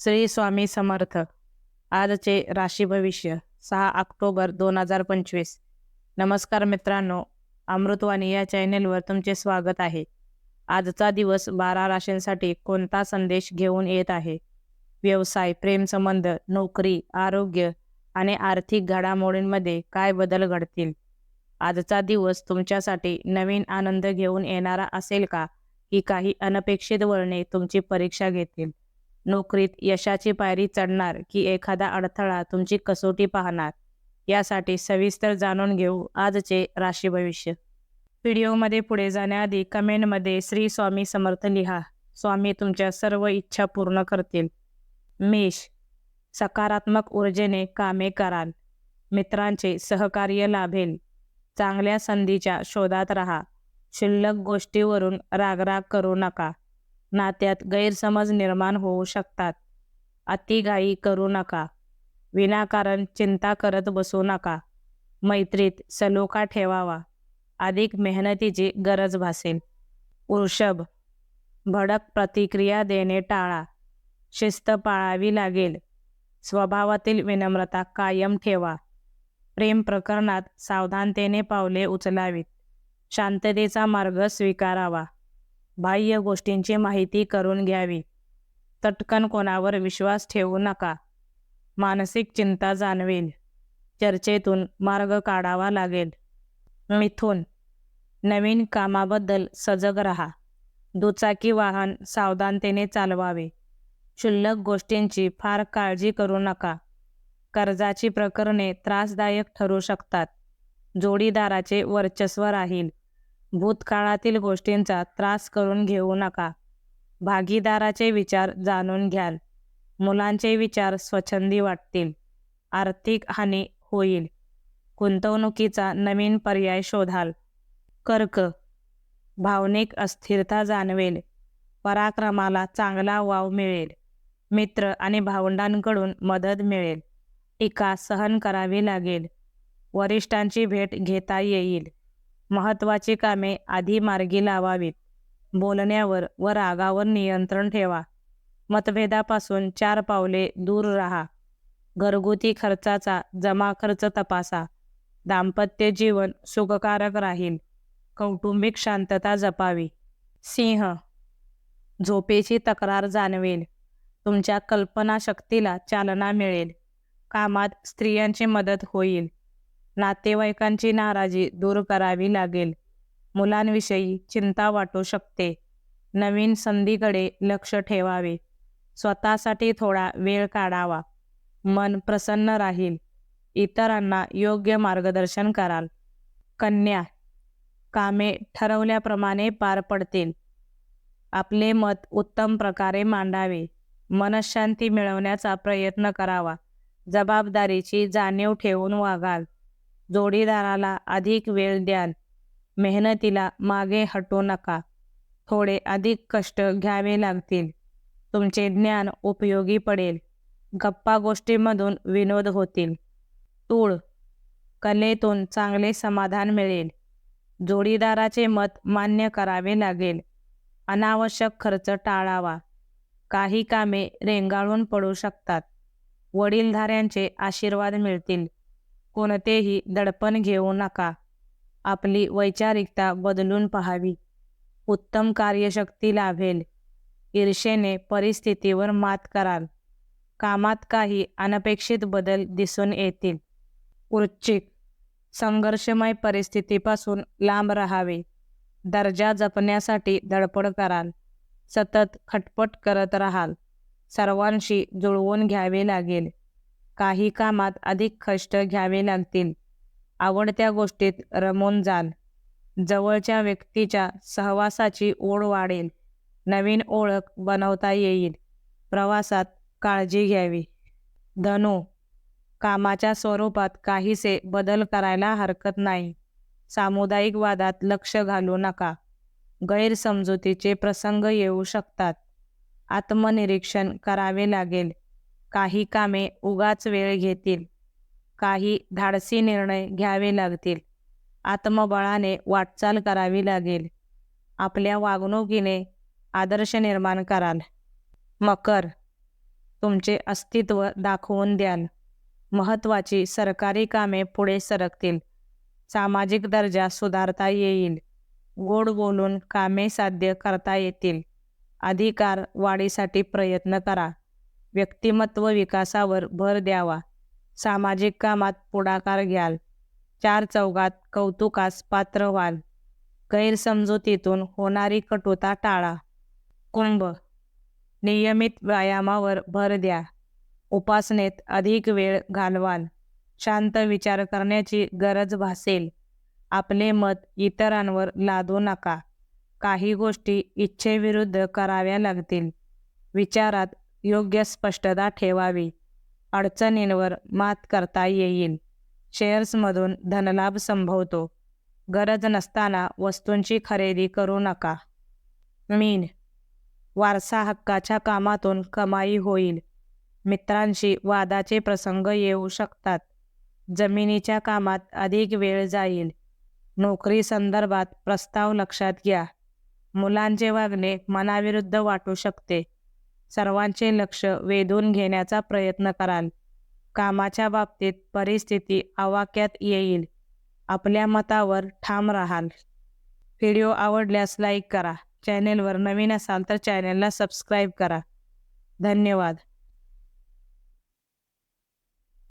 श्री स्वामी समर्थ. आजचे राशी भविष्य सहा ऑक्टोबर दोन हजार पंचवीस. नमस्कार मित्रांनो अमृतवाणी या चॅनेलवर तुमचे स्वागत आहे. आजचा दिवस बारा राशींसाठी कोणता संदेश घेऊन येत आहे? व्यवसाय प्रेमसंबंध नोकरी आरोग्य आणि आर्थिक घडामोडींमध्ये काय बदल घडतील? आजचा दिवस तुमच्यासाठी नवीन आनंद घेऊन येणारा असेल का? की काही अनपेक्षित वळणे तुमची परीक्षा घेतील. नोकरीत यशाची पायरी चढणार की एखादा अडथळा तुमची कसोटी पाहणार? यासाठी सविस्तर जाणून घेऊ आजचे राशी भविष्य. व्हिडिओमध्ये पुढे जाण्याआधी कमेंटमध्ये श्री स्वामी समर्थ लिहा. स्वामी तुमच्या सर्व इच्छा पूर्ण करतील. मेष सकारात्मक ऊर्जेने कामे कराल. मित्रांचे सहकार्य लाभेल. चांगल्या संधीच्या शोधात राहा. शिल्लक गोष्टीवरून रागराग करू नका. नात्यात गैरसमज निर्माण होऊ शकतात. अतिघाई करू नका. विनाकारण चिंता करत बसू नका. मैत्रीत सलोखा ठेवावा. अधिक मेहनतीची गरज भासेल. वृषभ भडक प्रतिक्रिया देणे टाळा. शिस्त पाळावी लागेल. स्वभावातील विनम्रता कायम ठेवा. प्रेम प्रकरणात सावधानतेने पावले उचलावीत. शांततेचा मार्ग स्वीकारावा. बाह्य गोष्टींची माहिती करून घ्यावी. तटकन कोणावर विश्वास ठेवू नका. मानसिक चिंता जाणवेल. चर्चेतून मार्ग काढावा लागेल. मिथून नवीन कामाबद्दल सजग रहा. दुचाकी वाहन सावधानतेने चालवावे. क्षुल्लक गोष्टींची फार काळजी करू नका. कर्जाची प्रकरणे त्रासदायक ठरू शकतात. जोडीदाराचे वर्चस्व राहील. भूतकाळातील गोष्टींचा त्रास करून घेऊ नका. भागीदाराचे विचार जाणून घ्याल. मुलांचे विचार स्वच्छंदी वाटतील. आर्थिक हानी होईल. गुंतवणुकीचा नवीन पर्याय शोधाल. कर्क. भावनिक अस्थिरता जाणवेल. पराक्रमाला चांगला वाव मिळेल. मित्र आणि भावंडांकडून मदत मिळेल. टीका सहन करावी लागेल. वरिष्ठांची भेट घेता येईल. महत्त्वाची कामे आधी मार्गी लावावीत. बोलण्यावर व रागावर नियंत्रण ठेवा. मतभेदापासून चार पावले दूर राहा. घरगुती खर्चाचा जमा खर्च तपासा. दाम्पत्य जीवन सुखकारक राहील. कौटुंबिक शांतता जपावी. सिंह झोपेची तक्रार जाणवेल. तुमच्या कल्पनाशक्तीला चालना मिळेल. कामात स्त्रियांची मदत होईल. नातेवाईकांची नाराजी दूर करावी लागेल. मुलांविषयी चिंता वाटू शकते. नवीन संधीकडे लक्ष ठेवावे. स्वतःसाठी थोडा वेळ काढावा. मन प्रसन्न राहील. इतरांना योग्य मार्गदर्शन कराल. कन्या कामे ठरवल्याप्रमाणे पार पडतील. आपले मत उत्तम प्रकारे मांडावे. मनशांती मिळवण्याचा प्रयत्न करावा. जबाबदारीची जाणीव ठेवून वागाल. जोडीदाराला अधिक वेळ द्याल. मेहनतीला मागे हटू नका. थोडे अधिक कष्ट घ्यावे लागतील. तुमचे ज्ञान उपयोगी पडेल. गप्पा गोष्टीमधून विनोद होतील. तूळ. कलेतून चांगले समाधान मिळेल. जोडीदाराचे मत मान्य करावे लागेल. अनावश्यक खर्च टाळावा. काही कामे रेंगाळून पडू शकतात. वडीलधाऱ्यांचे आशीर्वाद मिळतील. कोणतेही दडपण घेऊ नका. आपली वैचारिकता बदलून पहावी. उत्तम कार्यशक्ती लाभेल. ईर्षेने परिस्थितीवर मात कराल. कामात काही अनपेक्षित बदल दिसून येतील. वृश्चिक संघर्षमय परिस्थितीपासून लांब राहावे. दर्जा जपण्यासाठी धडपड कराल. सतत खटपट करत राहाल. सर्वांशी जुळवून घ्यावे लागेल. काही कामात अधिक कष्ट घ्यावे लागतील. आवडत्या गोष्टीत रमून जाल. जवळच्या व्यक्तीच्या सहवासाची ओढ वाढेल. नवीन ओळख बनवता येईल. प्रवासात काळजी घ्यावी. धनु कामाच्या स्वरूपात काहीसे बदल करायला हरकत नाही. सामुदायिक वादात लक्ष घालू नका. गैरसमजुतीचे प्रसंग येऊ शकतात. आत्मनिरीक्षण करावे लागेल. काही कामे उगाच वेळ घेतील. काही धाडसी निर्णय घ्यावे लागतील. आत्मबळाने वाटचाल करावी लागेल. आपल्या वागणुकीने आदर्श निर्माण कराल. मकर तुमचे अस्तित्व दाखवून द्याल. महत्त्वाची सरकारी कामे पुढे सरकतील. सामाजिक दर्जा सुधारता येईल. गोड बोलून कामे साध्य करता येतील. अधिकार वाढीसाठी प्रयत्न करा. व्यक्तिमत्व विकासावर भर द्यावा. सामाजिक कामात पुढाकार घ्याल. चार चौघात कौतुकास पात्र व्हाल. गैरसमजुतीतून होणारी कटुता टाळा. कुंभ नियमित व्यायामावर भर द्या. उपासनेत अधिक वेळ घालवाल. शांत विचार करण्याची गरज भासेल. आपले मत इतरांवर लादू नका. काही गोष्टी इच्छेविरुद्ध कराव्या लागतील. विचारात योग्य स्पष्टता ठेवावी. अडचणींवर मात करता येईल. शेअर्समधून धनलाभ संभवतो. गरज नसताना वस्तूंची खरेदी करू नका. मीन. वारसा हक्काच्या कामातून कमाई होईल. मित्रांशी वादाचे प्रसंग येऊ शकतात. जमिनीच्या कामात अधिक वेळ जाईल. नोकरी संदर्भात प्रस्ताव लक्षात घ्या. मुलांचे वागणे मनाविरुद्ध वाटू शकते. सर्वांचे लक्ष वेधून घेण्याचा प्रयत्न कराल. कामाच्या बाबतीत परिस्थिती आवाक्यात येईल. आपल्या मतावर ठाम राहाल. व्हिडिओ आवडल्यास लाईक करा. चॅनेलवर नवीन असाल तर चॅनेलला सबस्क्राईब करा. धन्यवाद.